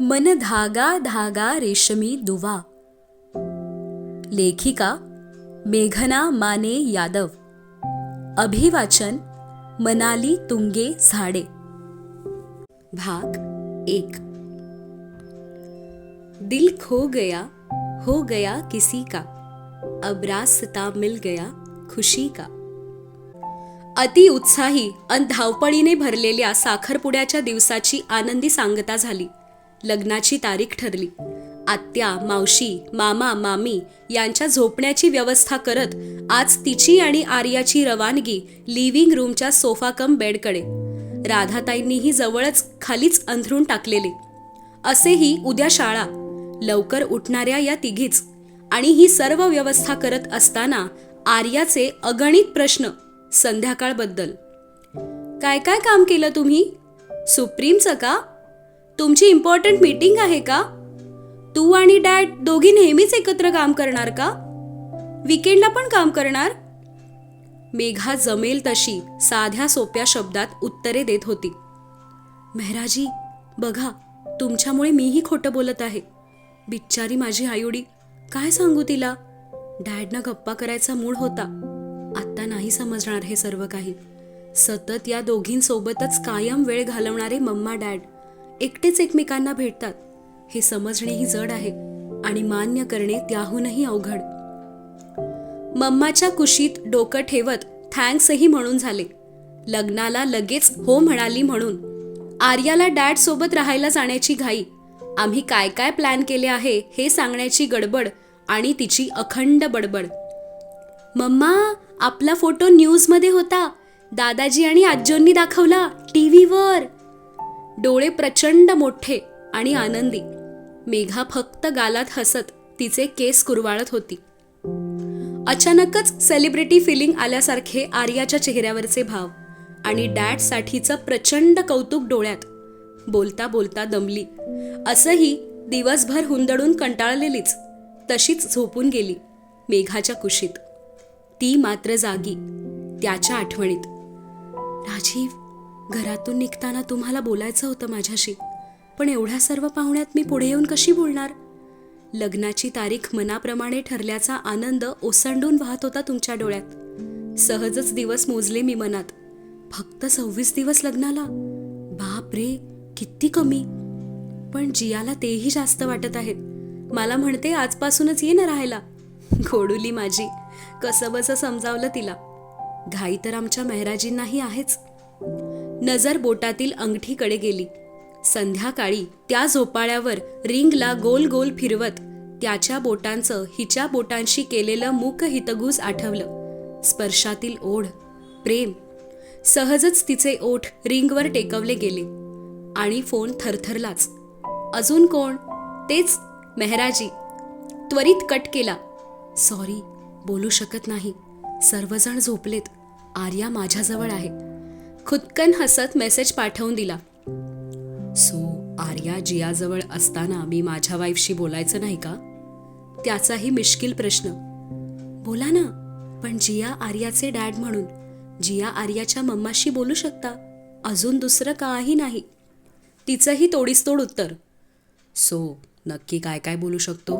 मन धागा धागा रेशमी दुवा. लेखिका मेघना माने यादव. अभिवाचन मनाली तुंगे झाडे. भाग एक. दिल खो गया हो गया किसी का. अब रास्ता मिल गया खुशी का. अति उत्साही अन धावपळीने भरलेल्या साखरपुड्याच्या दिवसाची आनंदी सांगता झाली. लग्नाची तारीख ठरली. आत्या मावशी मामा मामी यांच्या झोपण्याची व्यवस्था करत आज तिची आणि आर्याची रवानगी लिव्हिंग रूमच्या सोफा कम बेडकडे. राधाताईंनीही जवळच खालीच अंथरून टाकलेले. असेही उद्या शाळा. लवकर उठणाऱ्या या तिघीच. आणि ही सर्व व्यवस्था करत असताना आर्याचे अगणित प्रश्न संध्याकाळबद्दल. काय काय काम केलं तुम्ही? सुप्रीमचं का? तुमची इम्पॉर्टंट मीटिंग आहे का? तू आणि डॅड दोघी नेहमीच एकत्र काम करणार का? विकेंडला पण काम करणार? मेघा जमेल तशी साध्या सोप्या शब्दात उत्तरे देत होती. मेहराजी बघा तुमच्यामुळे मीही खोटं बोलत आहे. बिच्चारी माझी आयुडी काय सांगू तिला? डॅडना गप्पा करायचा मूड होता. आत्ता नाही समजणार हे सर्व काही. सतत या दोघींसोबतच कायम वेळ घालवणारे मम्मा डॅड एकटेच एकमेकांना भेटतात. हे समजणेही जड आहे आणि मान्य करणे त्याहूनही अवघड. मम्माच्या कुशीत डोकं ठेवत थँक्सही म्हणून झाले. लग्नाला लगेच हो म्हणाली म्हणून. आर्याला डॅड सोबत राहायला जाण्याची घाई. आम्ही काय काय प्लॅन केले आहे हे सांगण्याची गडबड आणि तिची अखंड बडबड. मम्मा आपला फोटो न्यूजमध्ये होता. दादाजी आणि आजोंनी दाखवला टीव्हीवर. डोळे प्रचंड मोठे आणि आनंदी. मेघा फक्त गालात हसत तिचे केस कुरवाळत होती. अचानकच सेलिब्रिटी फिलिंग आल्यासारखे आर्याच्या चेहऱ्यावरचे भाव आणि डॅडसाठीचं प्रचंड कौतुक डोळ्यात. बोलता बोलता दमली. असंही दिवसभर हुंदडून कंटाळलेलीच तशीच झोपून गेली मेघाच्या कुशीत. ती मात्र जागी त्याच्या आठवणीत. राजीव घरातून निघताना तुम्हाला बोलायचं होतं माझ्याशी पण एवढ्या सर्व पाहुण्यात मी पुढे येऊन कशी बोलणार? लग्नाची तारीख मनाप्रमाणे ठरल्याचा आनंद ओसंडून वाहत होता तुमच्या डोळ्यात. सहजच दिवस मोजले मी मनात. फक्त सव्वीस दिवस लग्नाला? बाप रे किती कमी! पण जियाला तेही जास्त वाटत आहेत. मला म्हणते आजपासूनच ये ना राहायला. घोडुली माझी कसं बसं समजावलं तिला. घाई तर आमच्या मेहराजींनाही आहेच. नजर बोटातील अंगठीकडे गेली. संध्याकाळी त्या झोपाळ्यावर रिंगला गोल गोल फिरवत त्याच्या बोटांचं हिच्या बोटांशी केलेलं मूक हितगुज आठवलं. स्पर्शातील ओढ प्रेम सहजच तिचे ओठ रिंगवर टेकवले गेले. आणि फोन थरथरलाच. अजून कोण? तेच मेहराजी. त्वरित कट केला. सॉरी बोलू शकत नाही. सर्वजण झोपलेत. आर्या माझ्याजवळ आहे. खुदकन हसत मेसेज पाठवून दिला. सो आर्या जियाजवळ असताना मी माझ्या वाईफशी बोलायचं नाही का? त्याचाही मिश्किल प्रश्न. बोला ना पण जिया आर्याचे डॅड म्हणून जिया आर्याच्या मम्माशी बोलू शकता? अजून दुसरं काही नाही. तिचंही तोडीसतोड उत्तर. सो नक्की काय काय बोलू शकतो?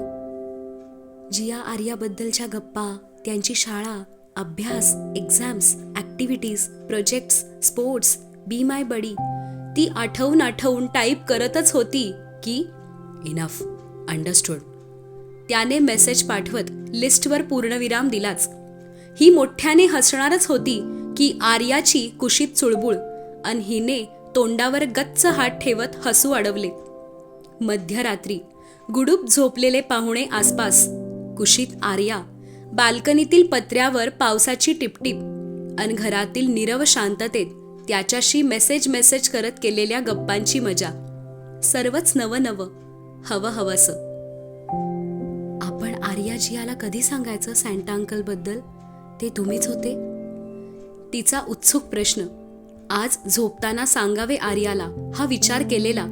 जिया आर्याबद्दलच्या गप्पा त्यांची शाळा अभ्यास exams activities projects sports be my buddy ती आठवून आठवून टाईप करतच होती की इनफ अंडरस्टूड त्याने मेसेज पाठवत लिस्टवर पूर्णविराम दिलाच. ही मोठ्याने हसणारच होती की आर्याची कुशीत चुळबुळ अन हिने तोंडावर गच्च हात ठेवत हसू अडवले. मध्यरात्री गुडूप झोपलेले पाहुणे आसपास कुशीत आर्या बाल्कनीतील पत्र्यावर पावसाची टिपटिप अन घरातील नीरव शांततेत त्याच्याशी मेसेज मेसेज करत केलेल्या गप्पांची मजा. सर्वच नवनव नवं हवं हवस आपण आर्याजियाला कधी सांगायचं सँटा अंकलबद्दल? ते तुम्हीच होते? तिचा उत्सुक प्रश्न. आज झोपताना सांगावे आर्याला हा विचार केलेला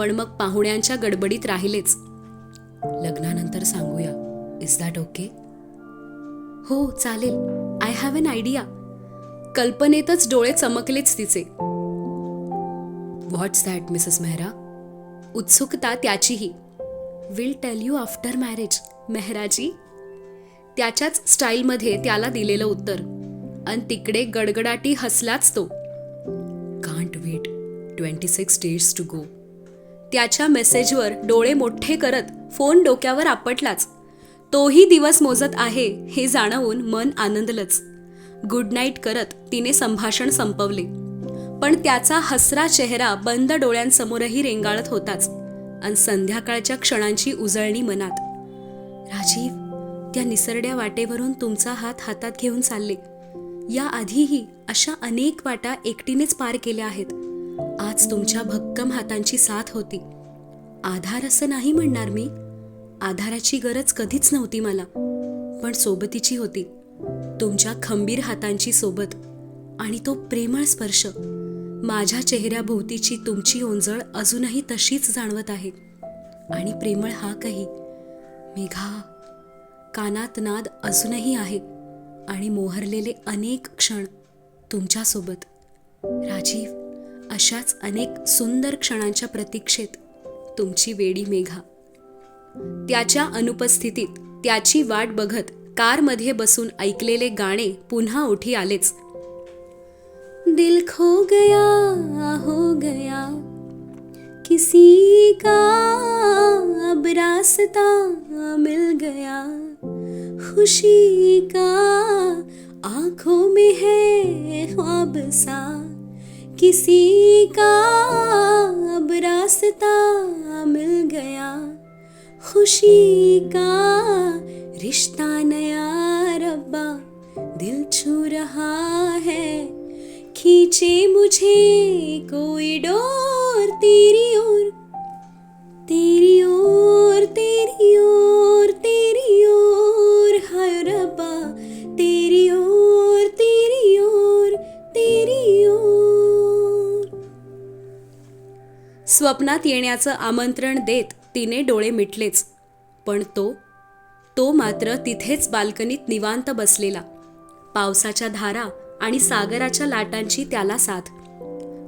पण मग पाहुण्यांच्या गडबडीत राहिलेच. लग्नानंतर सांगूया. इज दॅट ओके हो चालेल. आय हॅव एन आयडिया कल्पनेतच डोळे चमकलेच तिचे. व्हॉट्स दॅट मिसेस मेहरा उत्सुकता त्याचीही. Will tell you after marriage Mehraji त्याच्याच स्टाईलमध्ये त्याला दिलेलं उत्तर. आणि तिकडे गडगडाटी हसलाच तो. Can't wait twenty six days to go त्याच्या मेसेजवर डोळे मोठे करत फोन डोक्यावर आपटलाच. तोही दिवस मोजत आहे हे जाणवून मन आनंदलंच. गुड नाईट करत तिने संभाषण संपवले. पण त्याचा हसरा चेहरा बंद डोळ्यांसमोरही रेंगाळत होताच आणि संध्याकाळच्या क्षणांची उजळणी मनात. राजीव त्या निसरड्या वाटेवरून तुमचा हात हातात घेऊन चालले. या आधीही अशा अनेक वाटा एकटीनेच पार केल्या आहेत. आज तुमच्या भक्कम हातांची साथ होती. आधार असं नाही म्हणणार मी. आधाराची गरज कधीच नव्हती मला. पण सोबतीची होती. तुमच्या खंबीर हातांची सोबत आणि तो प्रेमळ स्पर्श. माझ्या चेहऱ्याभोवतीची तुमची ओंजळ अजूनही तशीच जाणवत आहे. आणि प्रेमळ हा काही मेघा कानात नाद अजूनही आहे आणि मोहरलेले अनेक क्षण तुमच्यासोबत राजीव अशाच अनेक सुंदर क्षणांच्या प्रतीक्षेत तुमची वेडी मेघा. त्याच्या अनुपस्थितीत त्याची वाट बघत कारमध्ये बसून ऐकलेले गाणे पुन्हा उठी आलेच. दिल खो गया हो गया किसी का अब रास्ता मिल गया खुशी का आंखों में है ख्वाब सा किसी का अब रास्ता मिल गया। खुशी का? रिश्ता नया रब्बा दिल छू रहा है। खींचे मुझे कोई डोर तेरी ओर तेरी ओर तेरी ओर तेरी ओर हाय रब्बा तेरी ओर तेरी ओर तेरी ओर। स्वप्नात येण्याचं आमंत्रण देत तिने डोळे मिटलेच. पण तो तो मात्र तिथेच बाल्कनीत निवांत बसलेला. पावसाच्या धारा आणि सागराच्या लाटांची त्याला साथ.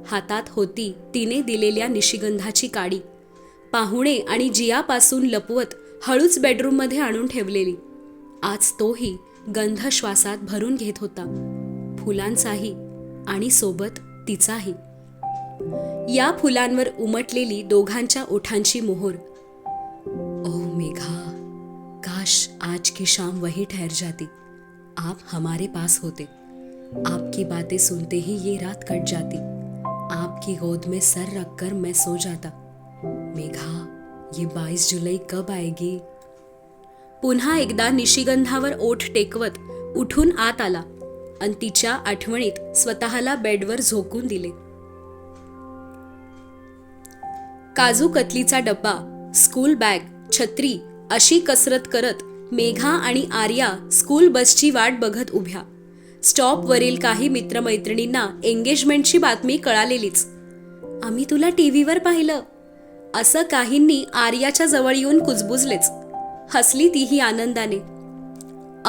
हातात होती तिने दिलेल्या निशिगंधाची काडी. पाहुणे आणि जियापासून लपवत हळूच बेडरूममध्ये आणून ठेवलेली. आज तोही गंध श्वासात भरून घेत होता. फुलांचाही आणि सोबत तिचाही. या फुलांवर उमटलेली दोघांच्या ओठांची मोहोर मेघा काश आज की शाम वही ठहर जाती। आप हमारे पास होते। आपकी बातें सुनते ही ये रात कट जाती। आपकी गोद में सर रखकर मैं सो जाता। मेघा ये बाईस जुलाई कब आएगी? पुन्हा एकदा निशिगंधावर ओठ टेकवत उठून आत आला। आणि तिच्या आठवणीत स्वतःला बेडवर झोकून दिले. काजू कतलीचा डब्बा स्कूल बॅग छत्री अशी कसरत करत मेघा आणि आर्या स्कूल बसची वाट बघत उभ्या. स्टॉपवरील काही मित्रमैत्रिणींना एंगेजमेंटची बातमी कळालेलीच. आम्ही तुला टीव्हीवर पाहिलं. असं काहींनी आर्याच्या जवळ येऊन कुजबुजलेच. हसली तीही आनंदाने.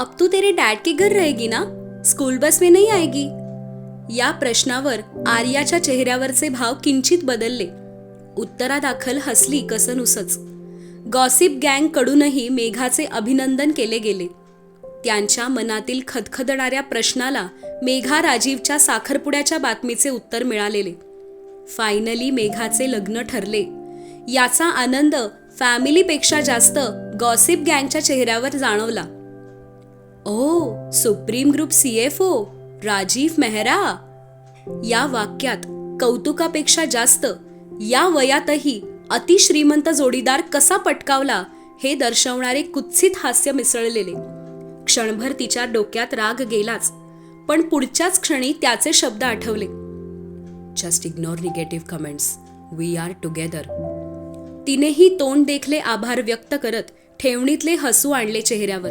अब तू तेरे डॅड के घर रहेगी ना? स्कूल बस में नहीं आएगी? या प्रश्नावर आर्याच्या चेहऱ्यावरचे भाव किंचित बदलले. उत्तरादाखल हसली कसनुसच. गॉसिप गँगकडूनही मेघाचे अभिनंदन केले गेले. त्यांच्या मनातील खदखदणाऱ्या प्रश्नाला मेघा राजीवच्या साखरपुड्याच्या बातमीचे उत्तर मिळालेले. फायनली मेघाचे लग्न ठरले. याचा आनंद फॅमिलीपेक्षा जास्त गॉसिप गँगच्या चेहऱ्यावर जाणवला. ओ Supreme group CFO Rajiv Mehra! या वाक्यात कौतुकापेक्षा जास्त या वयातही अतिश्रीमंत जोडीदार कसा पटकावला हे दर्शवणारे कुत्सित हास्य मिसळलेले. क्षणभर तिच्या डोक्यात राग गेलाच पण पुढच्याच क्षणी त्याचे शब्द Athawale. Just ignore negative comments we are together तिनेही तोंड देखले आभार व्यक्त करत ठेवणीतले हसू आणले चेहऱ्यावर.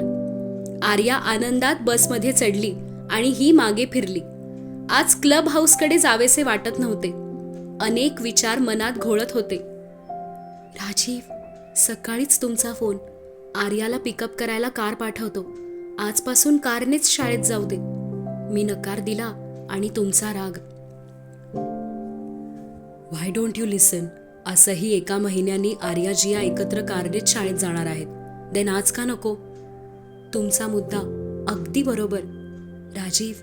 आर्या आनंदात बसमध्ये चढली आणि ही मागे फिरली. आज क्लब हाऊसकडे जावेसे वाटत नव्हते. अनेक विचार मनात घोळत होते. राजीव सकाळीच तुमचा फोन. आर्याला पिकअप करायला कार पाठवतो. आजपासून कारनेच शाळेत जाऊ दे. मी नकार दिला आणि तुमचा राग. व्हाय डोंट यू लिसन असंही एका महिन्यानी आर्या जिया एकत्र कारनेत शाळेत जाणार आहेत. देन आज का नको? तुमचा मुद्दा अगदी बरोबर. राजीव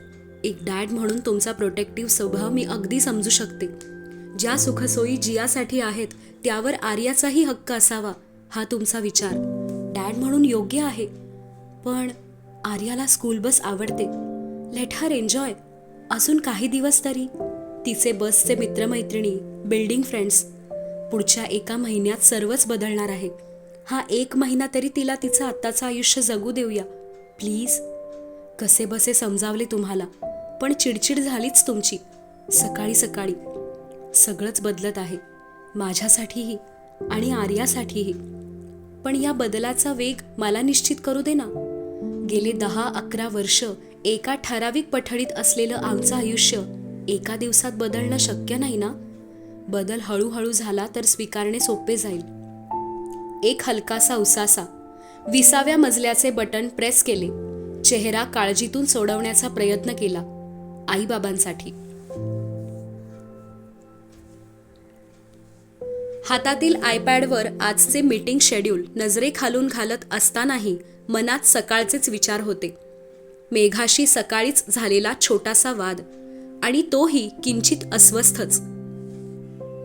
एक डॅड म्हणून तुमचा प्रोटेक्टिव्ह स्वभाव मी अगदी समजू शकते. ज्या सुखसोयी जियासाठी आहेत त्यावर आर्याचाही हक्क असावा हा तुमचा विचार. डॅड म्हणून योग्य आहे. पण आर्याला स्कूल बस आवडते. लेट हर एन्जॉय अजून काही दिवस तरी. तिचे बसचे मित्रमैत्रिणी बिल्डिंग फ्रेंड्स पुढच्या एका महिन्यात सर्वच बदलणार आहे. हा एक महिना तरी तिला तिचं आत्ताचं आयुष्य जगू देऊया. प्लीज कसे बसे समजावले तुम्हाला. पण चिडचिड झालीच तुमची. सकाळी सकाळी. सगळंच बदलत आहे. माझ्यासाठीही आणि आर्यासाठीही. पण या बदलाचा वेग मला निश्चित करू दे ना. गेले दहा अकरा वर्ष एका ठराविक पठडीत असलेलं आमचं आयुष्य एका दिवसात बदलणं शक्य नाही ना? बदल हळूहळू झाला तर स्वीकारणे सोपे जाईल. एक हलकासा उसासा. विसाव्या मजल्याचे बटन प्रेस केले. चेहरा काळजीतून सोडवण्याचा प्रयत्न केला. आईबाबांसाठी. हातातील आयपॅडवर आजचे मीटिंग शेड्यूल नजरेखालून घालत असतानाही मनात सकाळचेच विचार होते. मेघाशी सकाळीच झालेला छोटासा वाद आणि तोही किंचित अस्वस्थच.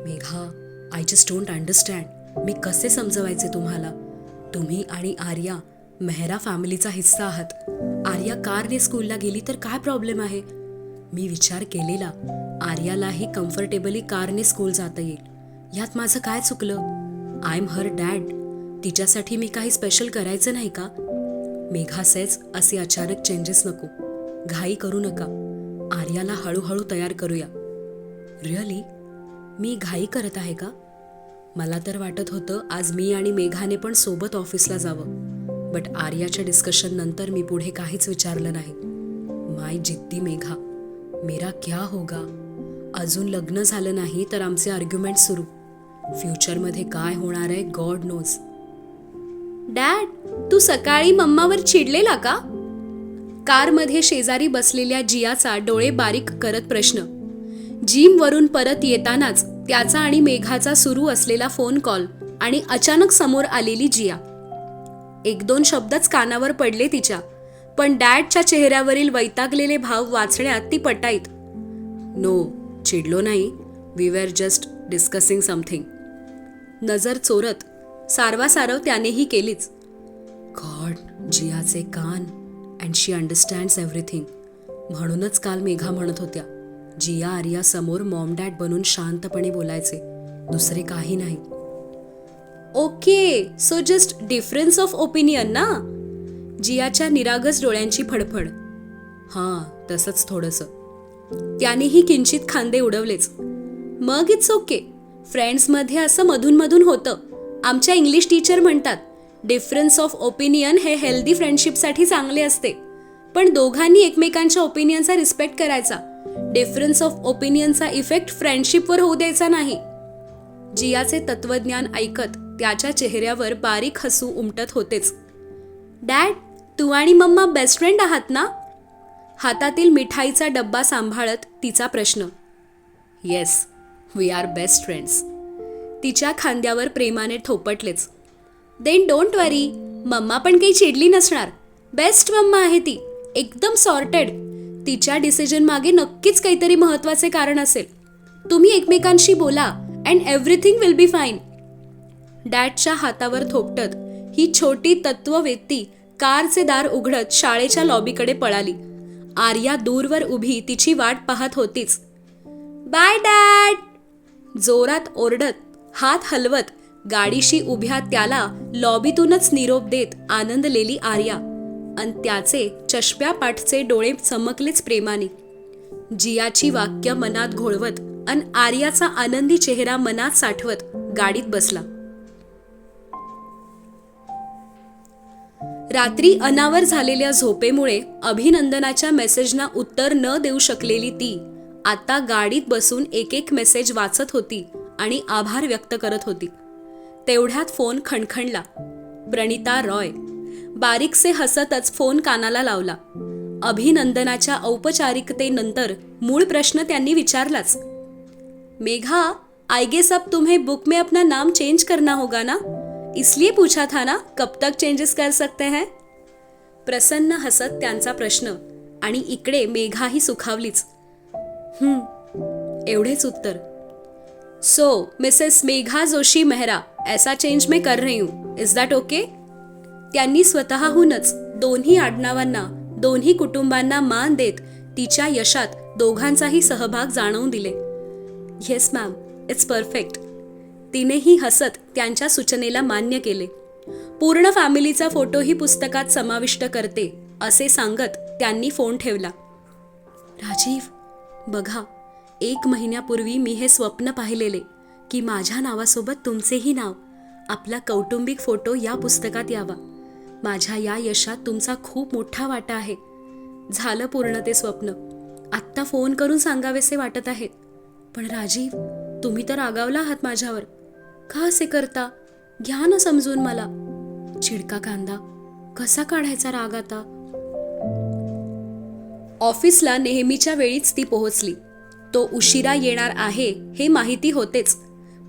Megha I just don't understand मी कसे समजवायचे तुम्हाला? तुम्ही आणि आर्या मेहरा फॅमिलीचा हिस्सा आहात. आर्या कारने स्कूलला गेली तर काय प्रॉब्लेम आहे? मी विचार केलेला आर्यालाही कम्फर्टेबली कारने स्कूल जाता येईल. यात माझं काय चुकलं? आय एम हर डॅड तिच्यासाठी मी काही स्पेशल करायचं नाही का? मेघासेच असे अचानक चेंजेस नको. घाई करू नका. आर्याला हळूहळू तयार करूया. रिअली मी घाई करत आहे का? मला तर वाटत होतं आज मी आणि मेघाने पण सोबत ऑफिसला जावं. बट आर्याच्या डिस्कशन नंतर मी पुढे काहीच विचारलं नाही. माय जिद्दी मेघा. मेरा क्या होगा? अजून लग्न झालं नाही तर आमचे आर्ग्युमेंट सुरू. फ्युचरमध्ये काय होणार आहे गॉड नोज. डॅड तू सकाळी मम्मावर चिडलेला का? कारमध्ये शेजारी बसलेल्या जियाचा डोळे बारीक करत प्रश्न. जिमवरून परत येतानाच त्याचा आणि मेघाचा सुरू असलेला फोन कॉल आणि अचानक समोर आलेली जिया. एक दोन शब्दच कानावर पडले तिच्या पण डॅडच्या चेहऱ्यावरील वैतागलेले भाव वाचण्यात ती पटाईत. नो चिडलो नाही. We were just discussing something नजर चोरत सारवासारव त्यानेही केलीच. गॉड जियाचे कान अँड शी अंडरस्टँड्स एव्हरीथिंग म्हणूनच काल मेघा म्हणत होत्या जिया आर्या समोर मॉम डॅड बनून शांतपणे बोलायचे दुसरे काही नाही. Okay so just difference of opinion ना? जियाच्या निरागस डोळ्यांची फडफड. हां तसंच थोडंसं. त्यानेही किंचित खांदे उडवलेच. मग इट्स ओके फ्रेंड्समध्ये असं मधूनमधून होतं. आमच्या इंग्लिश टीचर म्हणतात डिफरन्स ऑफ ओपिनियन हे हेल्दी फ्रेंडशिपसाठी चांगले असते. पण दोघांनी एकमेकांच्या ओपिनियनचा रिस्पेक्ट करायचा. डिफरन्स ऑफ ओपिनियनचा इफेक्ट फ्रेंडशिपवर होऊ द्यायचा नाही. जियाचे तत्वज्ञान ऐकत त्याच्या चेहऱ्यावर बारीक हसू उमटत होतेच. डॅड तू आणि मम्मा बेस्ट फ्रेंड आहात ना? हातातील मिठाईचा डब्बा सांभाळत तिचा प्रश्न. Yes we are best friends तिच्या खांद्यावर प्रेमाने थोपटलेच. देन डोंट वरी मम्मा पण काही चिडली नसणार. बेस्ट मम्मा आहे ती एकदम सॉर्टेड तिच्या डिसिजन मागे नक्कीच काहीतरी महत्त्वाचे कारण असेल. तुम्ही एकमेकांशी बोला and everything will be fine डॅडच्या हातावर थोपटत ही छोटी तत्ववेत्ती कारचे दार उघडत शाळेच्या लॉबीकडे पळाली. आर्या दूरवर उभी तिची वाट पाहत होतीच. बाय डॅड जोरात ओरडत हात हलवत गाडीशी उभ्या त्याला लॉबीतूनच निरोप देत आनंदलेली आर्या अन त्याचे चष्म्या पाठचे डोळे चमकलेच प्रेमाने. जियाची वाक्य मनात घोळवत अन आर्याचा आनंदी चेहरा मनात साठवत गाडीत बसला. रात्री अनावर झालेल्या झोपेमुळे अभिनंदनाच्या मेसेजना उत्तर न देऊ शकलेली ती आता गाडीत बसून एक एक मेसेज वाचत होती आणि आभार व्यक्त करत होती. तेवढ्यात फोन खणखणला. प्रणिता रॉय. बारीकसे हसतच फोन कानाला लावला. अभिनंदनाच्या औपचारिकतेनंतर मूळ प्रश्न त्यांनी विचारलाच. मेघा आई गेस अब तुम्हें बुक में अपना नाम चेंज करना होगा ना? इसलिए पूछा था ना कब तक चेंजेस कर सकते हैं? प्रसन्न हसत त्यांचा प्रश्न आणि इकडे मेघाही सुखावलीच. एवढेच उत्तर. सो मिसेस मेघा जोशी मेहरा ऐसा चेंज मैं कर रही हूँ. इज दॅट ओके त्यांनी स्वतःहूनच दोन्ही आडनावांना दोन्ही कुटुंबांना मान देत तिच्या यशात दोघांचाही सहभाग जाणवून दिले. येस मॅम इट्स परफेक्ट तिनेही हसत त्यांच्या सूचनेला मान्य केले. पूर्ण फॅमिलीचा फोटोही पुस्तकात समाविष्ट करते असे सांगत त्यांनी फोन ठेवला. राजीव बघा एक महिन्यापूर्वी मी हे स्वप्न पाहिलेले की माझ्या नावासोबत तुमचेही नाव आपला कौटुंबिक फोटो या पुस्तकात यावा. माझ्या या यशात तुमचा खूप मोठा वाटा आहे. झालं पूर्ण ते स्वप्न. आत्ता फोन करून सांगावेसे वाटत आहे. पण राजीव तुम्ही तर रागावला आहात माझ्यावर. का असे करता? घ्या ना समजून मला. चिडका कांदा कसा काढायचा राग आता? ऑफिसला नेहमीच्या वेळीच ती पोहोचली. तो उशिरा येणार आहे हे माहिती होतेच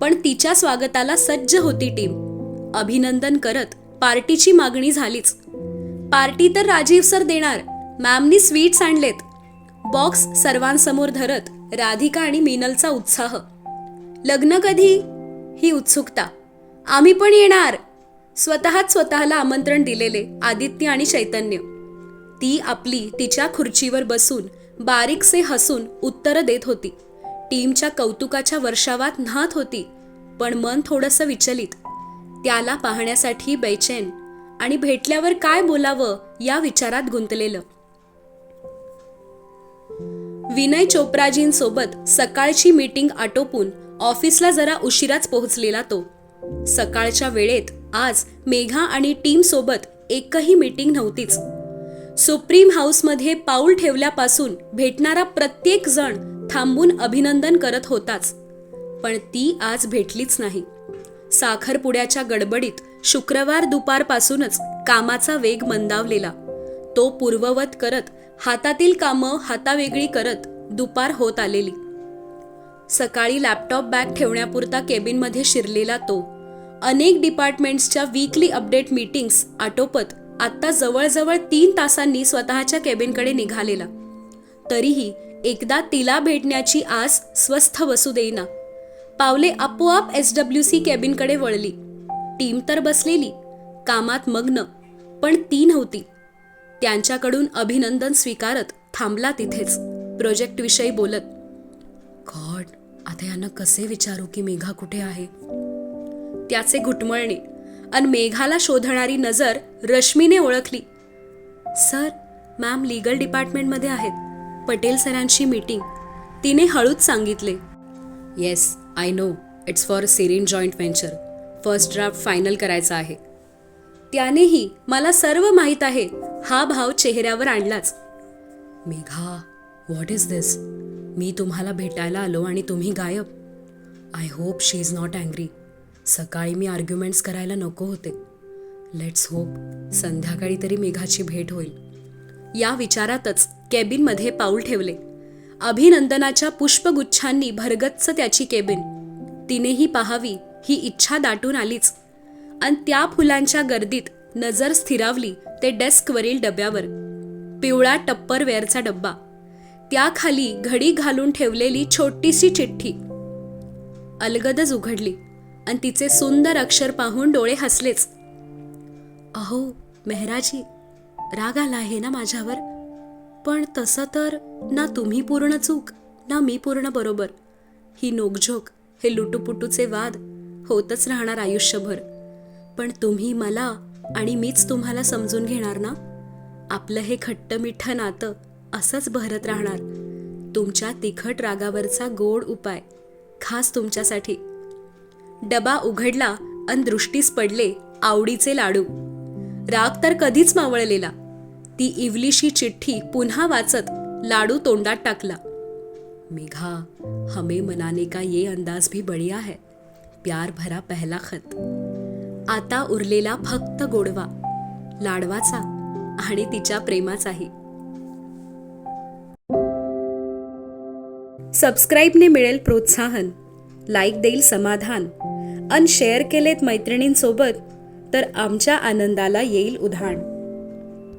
पण तिच्या स्वागताला सज्ज होती टीम. अभिनंदन करत पार्टीची मागणी झालीच. पार्टी तर राजीव सर देणार मॅमनी स्वीट्स आणलेत. बॉक्स सर्वांसमोर धरत राधिका आणि मिनलचा उत्साह. लग्न कधी? ही उत्सुकता. आम्ही पण येणार. स्वतःच स्वतःला आमंत्रण दिलेले आदित्य आणि चैतन्य. ती आपली तिच्या खुर्चीवर बसून बारीकसे हसून उत्तर देत होती. टीमच्या कौतुकाच्या वर्षावात न्हात होती पण मन थोडंसं विचलित. त्याला पाहण्यासाठी बेचैन आणि भेटल्यावर काय बोलावं या विचारात गुंतलेलं. विनय चोप्राजींसोबत सकाळची मीटिंग आटोपून ऑफिसला जरा उशिराच पोहोचलेला तो. सकाळच्या वेळेत आज मेघा आणि टीम सोबत एकही मीटिंग नव्हतीच. सुप्रीम हाऊसमध्ये पाऊल ठेवल्यापासून भेटणारा प्रत्येक जण थांबून अभिनंदन करत होताच. पण ती आज भेटलीच नाही. साखरपुड्याच्या गडबडीत शुक्रवार दुपारपासूनच कामाचा वेग मंदावलेला. तो पूर्ववत करत हातातील कामं हातावेगळी करत दुपार होत आलेली. सकाळी लॅपटॉप बॅग ठेवण्यापुरता केबिनमध्ये शिरलेला तो अनेक डिपार्टमेंट्सच्या वीकली अपडेट मीटिंग्स आटोपत आत्ता जवळजवळ तीन तासांनी स्वतःच्या केबिनकडे निघालेला. तरीही एकदा तिला भेटण्याची आस स्वस्थ बसू देईना. पावले आपोआप एस डब्ल्यू सी केबिनकडे वळली. टीम तर बसलेली कामात मग्न पण ती नव्हती. त्यांच्याकडून अभिनंदन स्वीकारत थांबला तिथेच प्रोजेक्टविषयी बोलत. गॉड आता यांना कसे विचारू की मेघा कुठे आहे? त्याचे घुटमळणे अन मेघाला शोधणारी नजर रश्मीने ओळखली. सर मॅम लीगल डिपार्टमेंटमध्ये आहेत. पटेल सरांची मीटिंग. तिने हळूच सांगितले. Yes I know. It's for Serene joint venture. First draft final करायचा आहे. त्यानेही मला सर्व माहीत आहे. हा भाव चेहऱ्यावर आणलाच. मेघा व्हॉट इज दिस मी तुम्हाला भेटायला आलो आणि तुम्ही गायब. I hope she is not angry सकाळी मी आर्ग्युमेंट्स करायला नको होते. लेट्स होप संध्याकाळी तरी मेघाची भेट होईल. या विचारातच केबिनमध्ये पाऊल ठेवले. अभिनंदनाच्या पुष्पगुच्छांनी भरगच्च त्याची केबिन. तिनेही पाहावी ही इच्छा दाटून आलीच. आणि त्या फुलांच्या गर्दीत नजर स्थिरावली ते डेस्कवरील डब्यावर. पिवळा टप्परवेअरचा डब्बा. त्याखाली घडी घालून ठेवलेली छोटीशी चिठ्ठी. अलगदच उघडली. आणि तिचे सुंदर अक्षर पाहून डोळे हसलेच. अहो मेहराजी राग आला आहे ना माझ्यावर? पण तसं तर ना तुम्ही पूर्ण चूक ना मी पूर्ण बरोबर. ही नोकझोक हे लुटूपुटूचे वाद होतच राहणार आयुष्यभर. पण तुम्ही मला आणि मीच तुम्हाला समजून घेणार ना? आपलं हे खट्ट मिठ्ठ नातं असंच भरत राहणार. तुमच्या तिखट रागावरचा गोड उपाय खास तुमच्यासाठी. डबा उघडला अन दृष्टीस पडले आवडीचे लाडू. राग तर कधीच मावळलेला. ती इवलीशी चिठ्ठी पुन्हा वाचत लाडू तोंडात टाकला. मेघा हमें मनाने का ये अंदाज भी बढ़िया है. प्यार भरा पहला खत. आता उरलेला फक्त गोडवा. लाडवाचा आणि तिच्या प्रेमाचाही. सबस्क्राईबने मिळेल प्रोत्साहन. लाईक देईल समाधान. अन शेअर केलेत मैत्रिणींसोबत तर आमच्या आनंदाला येईल उधाण.